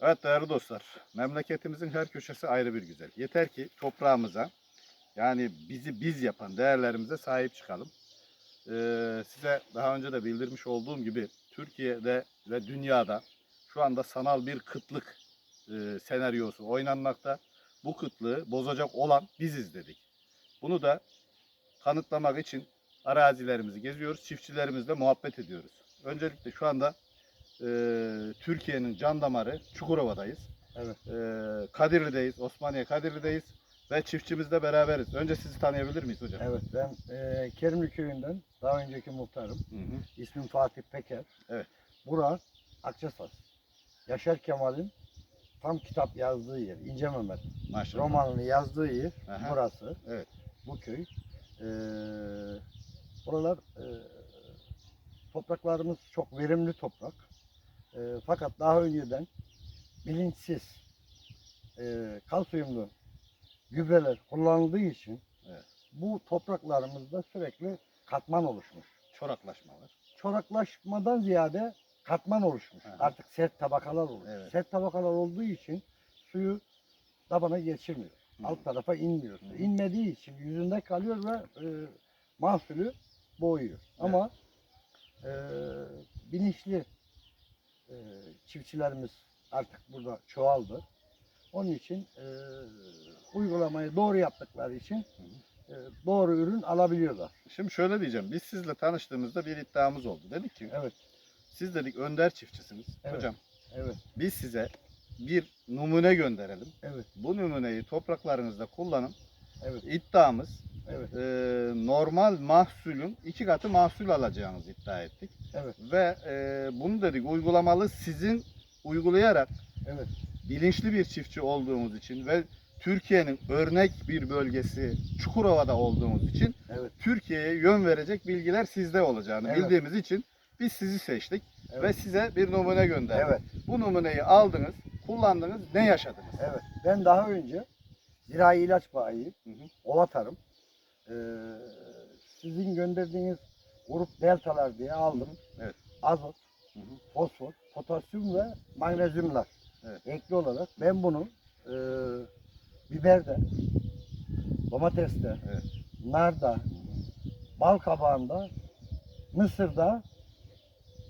Evet değerli dostlar, memleketimizin her köşesi ayrı bir güzel. Yeter ki toprağımıza, yani bizi biz yapan değerlerimize sahip çıkalım. Ee, size daha önce de bildirmiş olduğum gibi Türkiye'de ve dünyada şu anda sanal bir kıtlık e, senaryosu oynanmakta. Bu kıtlığı bozacak olan biziz dedik. Bunu da kanıtlamak için arazilerimizi geziyoruz, çiftçilerimizle muhabbet ediyoruz. Öncelikle şu anda e, Türkiye'nin can damarı Çukurova'dayız. Evet. E, Kadirli'deyiz, Osmaniye Kadirli'deyiz ve çiftçimizle beraberiz. Önce sizi tanıyabilir miyiz hocam? Evet ben e, Kerimli köyünden daha önceki muhtarım. Hı hı. İsmim Fatih Peker. Evet. Bura Akçasas. Yaşar Kemal'in tam kitap yazdığı yer. İnce Mehmet. Maşallah. Romanını yazdığı yer Aha. burası. Evet. Bu köy. E, buralar e, topraklarımız çok verimli toprak. E, fakat daha önceden bilinçsiz e, kalsiyumlu gübreler kullanıldığı için Evet. bu topraklarımızda sürekli katman oluşmuş. Çoraklaşma var. Çoraklaşmadan ziyade katman oluşmuş. Aha. Artık sert tabakalar oluşmuş. Evet. Sert tabakalar olduğu için suyu tabana geçirmiyor. Hı. Alt tarafa inmiyor. Hı. İnmediği için yüzünde kalıyor ve e, mahsulü boğuyor. Ama e, bilinçli e, çiftçilerimiz artık burada çoğaldı. Onun için e, uygulamayı doğru yaptıkları için e, doğru ürün alabiliyorlar. Şimdi şöyle diyeceğim. Biz sizle tanıştığımızda bir iddiamız oldu. Dedik ki Evet, siz dedik önder çiftçisiniz. Evet. Hocam evet, biz size bir numune gönderelim. evet, Bu numuneyi topraklarınızda kullanın. evet, İddiamız evet, e, normal mahsulün iki katı mahsul alacağınızı iddia ettik. Evet, Ve e, bunu dedik uygulamalı sizin uygulayarak evet, bilinçli bir çiftçi olduğumuz için ve Türkiye'nin örnek bir bölgesi Çukurova'da olduğumuz için evet, Türkiye'ye yön verecek bilgiler sizde olacağını Evet. bildiğimiz için biz sizi seçtik ve evet, size bir numune gönderdik. evet, Bu numuneyi aldınız, kullandınız, ne yaşadınız? evet. Ben daha önce zirai ilaç bayi, Hı hı. ova tarım, e, sizin gönderdiğiniz grup deltalar diye aldım. Evet. Azot, Hı hı. fosfor, potasyum ve magnezyumlar Evet. ekli olarak ben bunu e, biberde, domateste, Evet. narda, bal kabağında, mısırda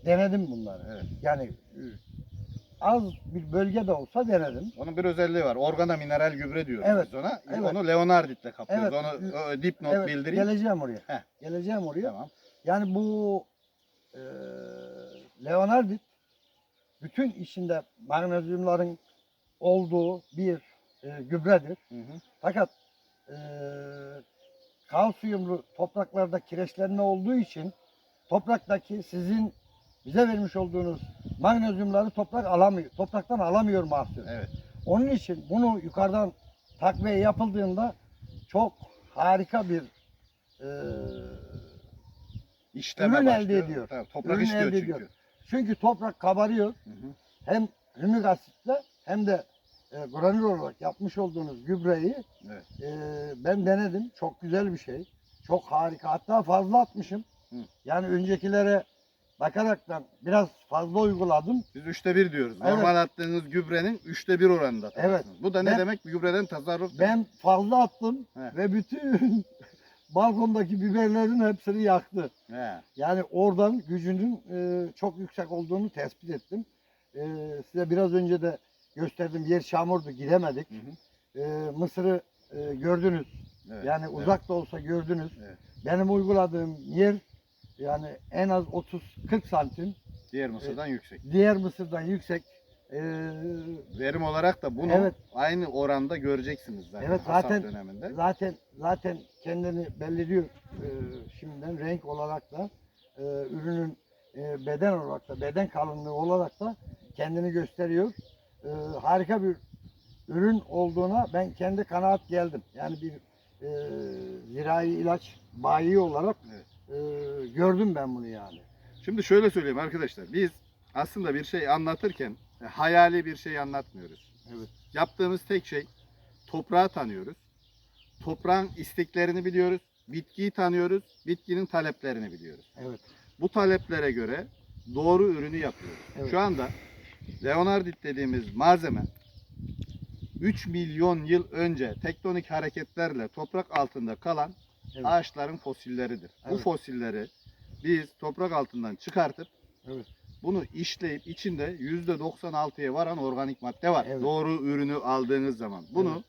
denedim bunları. Evet. Yani e, az bir bölgede olsa denedim. Onun bir özelliği var. Organa mineral gübre diyoruz Evet, biz ona. evet. Onu Leonardit'le kaplıyoruz. Evet. Onu dipnot evet, bildireyim. geleceğim oraya. Heh. Geleceğim oraya. Tamam. Yani bu e, Leonardit bütün içinde magnezyumların olduğu bir e, gübredir. Hı hı. Fakat e, kalsiyumlu topraklarda kireçlenme olduğu için topraktaki sizin bize vermiş olduğunuz magnezyumları toprak alamıyor. Topraktan alamıyor mahsul. Evet. Onun için bunu yukarıdan takviye yapıldığında çok harika bir e, İşleme Ürün elde başlıyor. ediyor. Tabii, toprak Ürün işliyor elde çünkü. ediyor. çünkü toprak kabarıyor. Hı hı. Hem hümik asitle hem de e, granül olarak yapmış olduğunuz gübreyi Evet. e, ben denedim. Çok güzel bir şey. Çok harika. Hatta fazla atmışım. Hı. Yani öncekilere bakaraktan biraz fazla uyguladım. Biz üçte bir diyoruz. Evet. Normal attığınız gübrenin üçte bir oranında. Evet. Bu da ne Ben- demek? Gübreden tasarruf demek. Ben fazla attım He. ve bütün balkondaki biberlerin hepsini yaktı. He. Yani oradan gücünün e, çok yüksek olduğunu tespit ettim. E, size biraz önce de gösterdim. Yer çamurdu, gidemedik. Hı hı. E, Mısır'ı e, gördünüz. Evet. Yani evet. uzak da olsa gördünüz. Evet. Benim uyguladığım yer yani en az 30-40 santim. Diğer Mısır'dan yüksek. Diğer Mısır'dan yüksek. E, Verim olarak da bunu Evet. aynı oranda göreceksiniz zaten Evet, hasat zaten- döneminde. zaten zaten kendini belli ediyor e, şimdiden renk olarak da e, ürünün e, beden olarak da beden kalınlığı olarak da kendini gösteriyor. E, harika bir ürün olduğuna ben kendi kanaat geldim. Yani bir e, zirai ilaç bayi olarak Evet. e, gördüm ben bunu yani. Şimdi şöyle söyleyeyim arkadaşlar. Biz aslında bir şey anlatırken hayali bir şey anlatmıyoruz. Evet. Yaptığımız tek şey toprağı tanıyoruz. Toprağın isteklerini biliyoruz. Bitkiyi tanıyoruz. Bitkinin taleplerini biliyoruz. Evet. Bu taleplere göre doğru ürünü yapıyoruz. Evet. Şu anda Leonardit dediğimiz malzeme 3 milyon yıl önce tektonik hareketlerle toprak altında kalan Evet. ağaçların fosilleridir. Bu Evet. fosilleri biz toprak altından çıkartıp Evet. Bunu işleyip içinde %96'ya varan organik madde var. Evet. Doğru ürünü aldığınız zaman. Bunu Evet.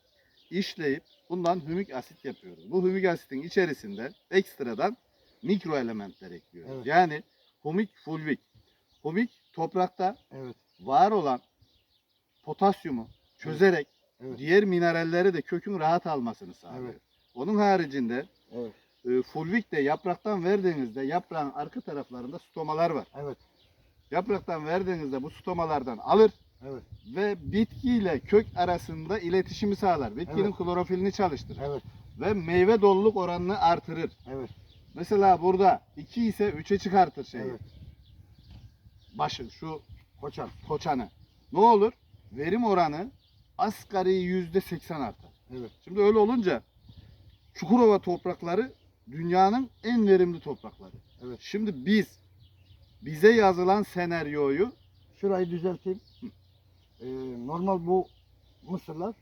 işleyip bundan hümik asit yapıyoruz. Bu hümik asitin içerisinde ekstradan mikro elementler ekliyoruz. Evet. Yani humik fulvik. Humik toprakta Evet. var olan potasyumu çözerek Evet. diğer mineralleri de kökün rahat almasını sağlıyor. Evet. Onun haricinde Evet. e, fulvik de yapraktan verdiğinizde yaprağın arka taraflarında stomalar var. Evet. Yapraktan verdiğinizde bu stomalardan alır Evet. ve bitkiyle kök arasında iletişimi sağlar. Bitkinin Evet. klorofilini çalıştırır Evet. ve meyve doluluk oranını artırır. Evet. Mesela burada 2 ise 3'e çıkartır şeyi. Evet. Başı şu Koçan. koçanı. Ne olur? Verim oranı asgari yüzde seksen artar. Evet. Şimdi öyle olunca Çukurova toprakları dünyanın en verimli toprakları. Evet. Şimdi biz bize yazılan senaryoyu Şurayı düzelteyim. Ee, normal bu mısırlar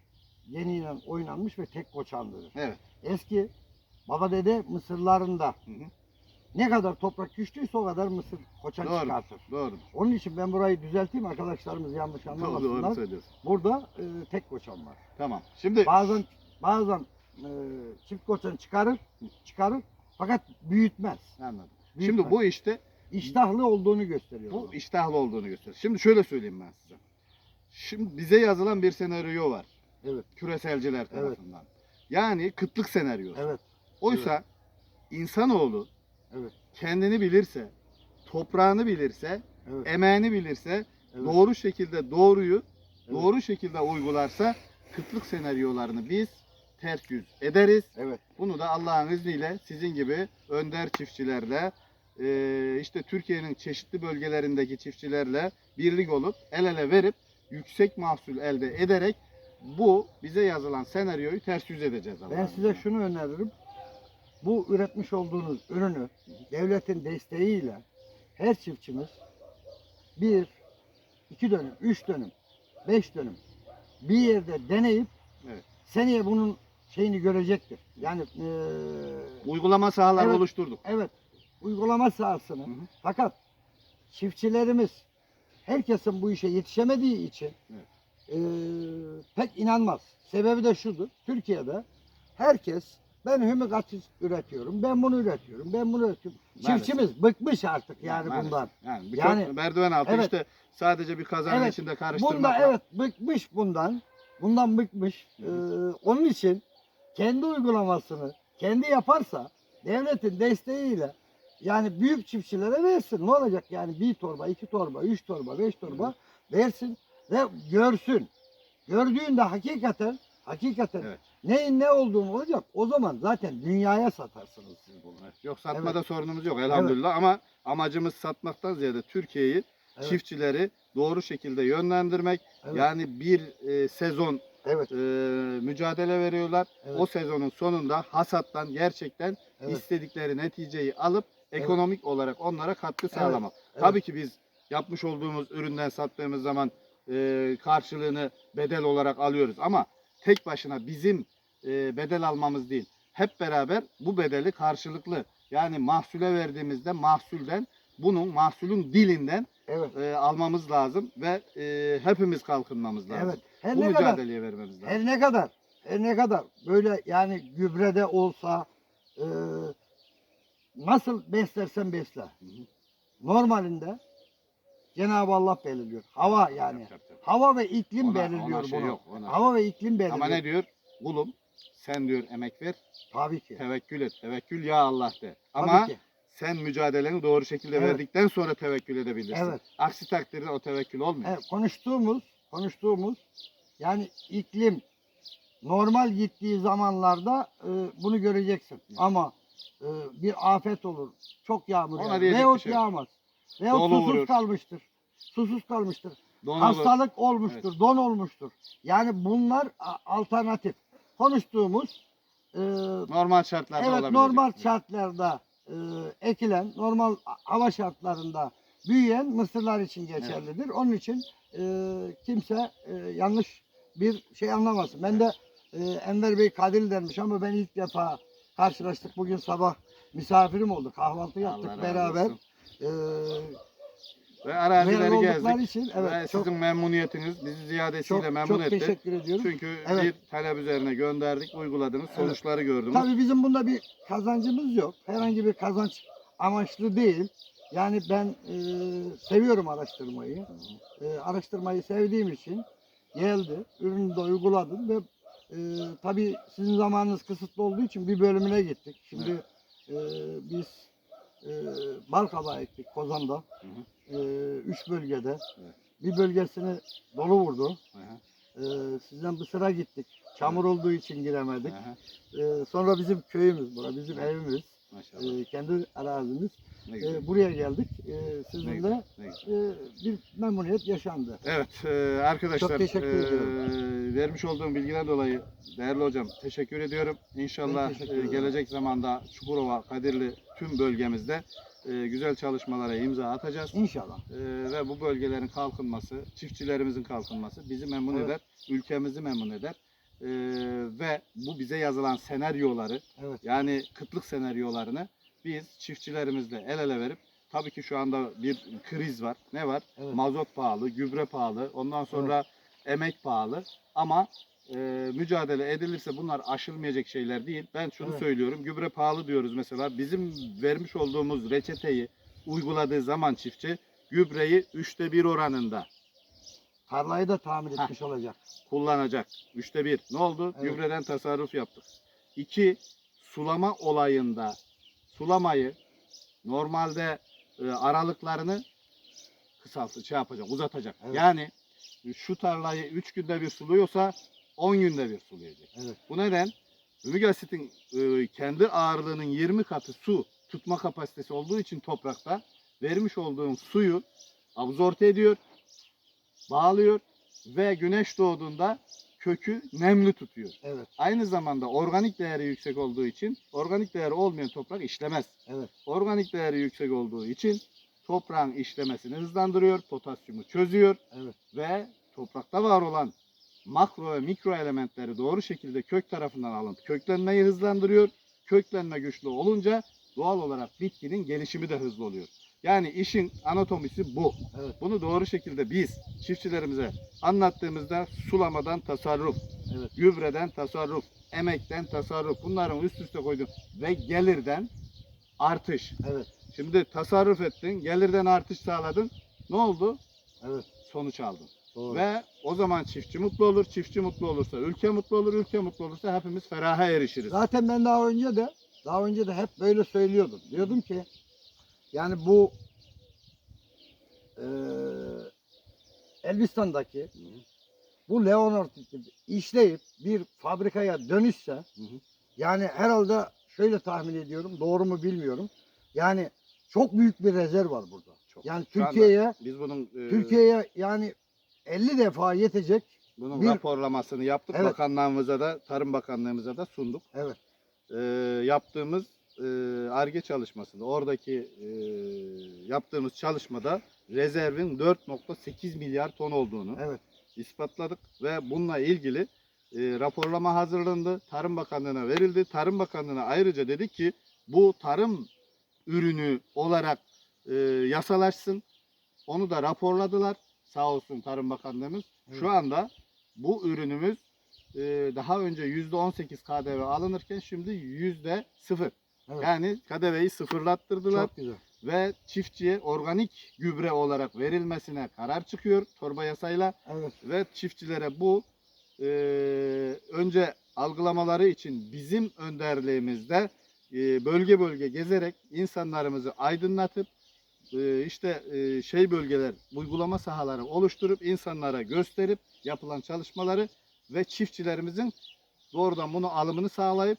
yeniyle oynanmış ve tek koçandır. evet. Eski baba dede mısırlarında Hı hı, ne kadar toprak güçlüyse o kadar mısır koçan Doğru. çıkartır. doğru. Onun için ben burayı düzelteyim arkadaşlarımız yanlış Doğru, anlamasınlar. doğru söylüyorsun. Burada e, tek koçan var. Tamam. Şimdi Bazen bazen e, çift koçan çıkarır, çıkarır fakat büyütmez. anladım. büyütmez. Şimdi bu işte iştahlı olduğunu gösteriyor. bu iştahlı olduğunu gösterir. Şimdi şöyle söyleyeyim ben size. Şimdi bize yazılan bir senaryo var. Evet, Küreselciler tarafından. Yani kıtlık senaryosu. evet, Oysa insanoğlu evet, kendini bilirse, toprağını bilirse, evet. emeğini bilirse, evet. doğru şekilde doğruyu Evet. doğru şekilde uygularsa kıtlık senaryolarını biz ters yüz ederiz. Evet, Bunu da Allah'ın izniyle sizin gibi önder çiftçilerle eee, işte Türkiye'nin çeşitli bölgelerindeki çiftçilerle birlik olup el ele verip yüksek mahsul elde ederek bu bize yazılan senaryoyu ters yüz edeceğiz. Allah'ın ben size izniyle. şunu öneririm. Bu üretmiş olduğunuz ürünü devletin desteğiyle her çiftçimiz bir, iki dönüm, üç dönüm, beş dönüm bir yerde deneyip Evet. seneye bunun şeyini görecektir. Yani eee, uygulama sahaları Evet. oluşturduk. evet uygulama sahasını Hı hı. fakat çiftçilerimiz herkesin bu işe yetişemediği için Evet. eee, pek inanmaz. Sebebi de şudur. Türkiye'de herkes ben hümik atık üretiyorum, ben bunu üretiyorum, ben bunu üretiyorum. Maalesef. Çiftçimiz bıkmış artık yani Maalesef. bundan. Yani, bir Yani- merdiven altı Evet. işte sadece bir kazanın Evet. içinde karıştırmak. Bunda evet bıkmış bundan. Bundan bıkmış. Ee, onun için kendi uygulamasını kendi yaparsa devletin desteğiyle yani büyük çiftçilere versin. Ne olacak yani bir torba, iki torba, üç torba, beş torba versin ve görsün. Gördüğünde hakikaten hakikaten Evet. neyin ne olduğunu olacak. O zaman zaten dünyaya satarsınız siz bunu. Yok satmada sorunumuz yok elhamdülillah ama amacımız satmaktan ziyade Türkiye'yi Evet. çiftçileri doğru şekilde yönlendirmek. Evet. Yani bir e, sezon Evet. e, mücadele veriyorlar. Evet. O sezonun sonunda hasattan gerçekten Evet. istedikleri neticeyi alıp. Ekonomik olarak onlara katkı sağlamak. evet. Tabii ki biz yapmış olduğumuz üründen sattığımız zaman e, karşılığını bedel olarak alıyoruz ama tek başına bizim e, bedel almamız değil. Hep beraber bu bedeli karşılıklı yani mahsule verdiğimizde mahsulden bunun mahsulün dilinden Evet. e, almamız lazım ve e, hepimiz kalkınmamız lazım. Evet. Her Bu ne kadar mücadeleye vermemiz lazım. Her ne kadar, her ne kadar böyle yani gübrede olsa e, nasıl beslersen besle. Normalinde Cenab-ı Allah belirliyor. Hava yani. Yap, yap, yap. Hava ve iklim Ona- belirliyor ona şey bunu. yok, ona. Hava ve iklim belirliyor. Ama ne diyor? Kulum sen diyor emek ver, Tabii ki. tevekkül et. Tevekkül ya Allah de. Tabii Ama ki. sen mücadeleni doğru şekilde Evet. verdikten sonra tevekkül edebilirsin. Evet. Aksi takdirde o tevekkül olmuyor. Evet, konuştuğumuz, konuştuğumuz yani iklim normal gittiği zamanlarda e, bunu göreceksin. Ama e, bir afet olur, çok yağmur Ona yağar diyecek bir veyahut şey yok. yağmaz. Veyahut Dolu susuz vurur. kalmıştır. Susuz kalmıştır. Don olur. Hastalık olmuştur, don olmuştur. Yani bunlar a- alternatif. Konuştuğumuz e, normal şartlarda evet olabilecek. normal şartlarda e, ekilen, normal hava şartlarında büyüyen mısırlar için geçerlidir. Onun için e, kimse e, yanlış bir şey anlamasın. Ben de e, Enver Bey Kadir dermiş ama ben ilk defa karşılaştık. Bugün sabah misafirim oldu. Kahvaltı yaptık Allah razı beraber. olsun. E, Ve memnun arazileri oldukları gezdik. için Ve evet çok sizin memnuniyetiniz bizi ziyadesiyle çok, memnun çok etti. teşekkür ediyorum. Çünkü Evet. bir talep üzerine gönderdik, uyguladınız, sonuçları gördünüz. Tabii bizim bunda bir kazancımız yok. Herhangi bir kazanç amaçlı değil. Yani ben e, seviyorum araştırmayı. E, araştırmayı sevdiğim için geldi. Ürünü de uyguladım ve e, tabii sizin zamanınız kısıtlı olduğu için bir bölümüne gittik. Şimdi e, biz e, bal kabağı ektik Kozan'da. Hı hı. E, üç bölgede. Evet. Bir bölgesini dolu vurdu. Hı hı, E, sizden Mısır'a gittik. Çamur olduğu için giremedik. hı hı. Ee, sonra bizim köyümüz bura, bizim evimiz, Maşallah. ee, kendi arazimiz. Ee, buraya geldik. Ne sizinle e, bir memnuniyet yaşandı. Evet e, arkadaşlar Çok teşekkür e, ediyorum. vermiş olduğum bilgiden dolayı değerli hocam teşekkür ediyorum. İnşallah teşekkür e, gelecek zamanda Çukurova, Kadirli tüm bölgemizde e, güzel çalışmalara imza atacağız. İnşallah. E, ve bu bölgelerin kalkınması, çiftçilerimizin kalkınması bizi memnun Evet. eder, ülkemizi memnun eder. E, ve bu bize yazılan senaryoları Evet. yani kıtlık senaryolarını biz çiftçilerimizle el ele verip tabii ki şu anda bir kriz var. Ne var? Evet. Mazot pahalı, gübre pahalı, ondan sonra emek pahalı ama e, mücadele edilirse bunlar aşılmayacak şeyler değil. Ben şunu Evet. söylüyorum. Gübre pahalı diyoruz mesela. Bizim vermiş olduğumuz reçeteyi uyguladığı zaman çiftçi gübreyi üçte bir oranında Tarlayı da tamir Heh. etmiş olacak. kullanacak. Üçte bir. Ne oldu? Evet. Gübreden tasarruf yaptık. İki, sulama olayında sulamayı normalde e, aralıklarını kısaltı, şey yapacak, uzatacak. Evet. Yani şu tarlayı 3 günde bir suluyorsa 10 günde bir sulayacak. Evet. Bu neden? Ümik asitin e, kendi ağırlığının 20 katı su tutma kapasitesi olduğu için toprakta vermiş olduğum suyu absorbe ediyor, bağlıyor ve güneş doğduğunda kökü nemli tutuyor. Evet. Aynı zamanda organik değeri yüksek olduğu için organik değeri olmayan toprak işlemez. Evet. Organik değeri yüksek olduğu için toprağın işlemesini hızlandırıyor, potasyumu çözüyor Evet. ve toprakta var olan makro ve mikro elementleri doğru şekilde kök tarafından alınıp köklenmeyi hızlandırıyor. Köklenme güçlü olunca doğal olarak bitkinin gelişimi de hızlı oluyor. Yani işin anatomisi bu. Evet. Bunu doğru şekilde biz çiftçilerimize anlattığımızda sulamadan tasarruf, Evet. gübreden tasarruf, emekten tasarruf bunların üst üste koydum ve gelirden artış. Evet. Şimdi tasarruf ettin, gelirden artış sağladın. Ne oldu? Evet. Sonuç aldın. Doğru. Ve o zaman çiftçi mutlu olur, çiftçi mutlu olursa ülke mutlu olur, ülke mutlu olursa hepimiz feraha erişiriz. Zaten ben daha önce de daha önce de hep böyle söylüyordum. Diyordum ki yani bu eee Elbistan'daki bu Leonard'ı işleyip bir fabrikaya dönüşse Hı hı. yani herhalde şöyle tahmin ediyorum doğru mu bilmiyorum. Yani çok büyük bir rezerv var burada. Çok. Yani Türkiye'ye biz bunun e, Türkiye'ye yani 50 defa yetecek. bunun bir- raporlamasını yaptık. Evet. Bakanlığımıza da, Tarım Bakanlığımıza da sunduk. Evet. E, yaptığımız ARGE çalışmasında, oradaki e, yaptığımız çalışmada rezervin 4.8 milyar ton olduğunu Evet. ispatladık ve bununla ilgili e, raporlama hazırlandı. Tarım Bakanlığı'na verildi. Tarım Bakanlığı'na ayrıca dedi ki bu tarım ürünü olarak e, yasalaşsın. Onu da raporladılar. Sağ olsun Tarım Bakanlığımız. Evet. Şu anda bu ürünümüz e, daha önce %18 KDV alınırken şimdi %0. Evet. Yani KDV'yi sıfırlattırdılar Çok güzel. ve çiftçiye organik gübre olarak verilmesine karar çıkıyor torba yasayla Evet. ve çiftçilere bu e, önce algılamaları için bizim önderliğimizde e, bölge bölge gezerek insanlarımızı aydınlatıp e, işte e, şey bölgeler uygulama sahaları oluşturup insanlara gösterip yapılan çalışmaları ve çiftçilerimizin doğrudan bunu alımını sağlayıp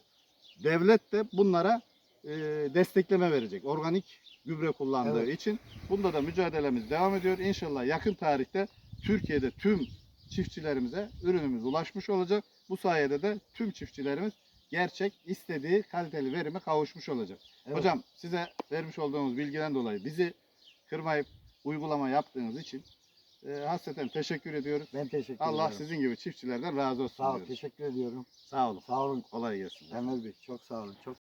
devlet de bunlara e, destekleme verecek. Organik gübre kullandığı Evet. için. Bunda da mücadelemiz devam ediyor. İnşallah yakın tarihte Türkiye'de tüm çiftçilerimize ürünümüz ulaşmış olacak. Bu sayede de tüm çiftçilerimiz gerçek istediği kaliteli verime kavuşmuş olacak. Evet. Hocam size vermiş olduğumuz bilgiden dolayı bizi kırmayıp uygulama yaptığınız için e, hasreten teşekkür ediyoruz. Ben teşekkür Allah ederim. sizin gibi çiftçilerden razı olsun Sağ ol, diyoruz. teşekkür ediyorum. Sağ olun. Sağ olun Kolay gelsin. Emel Bey. Çok sağ olun. Çok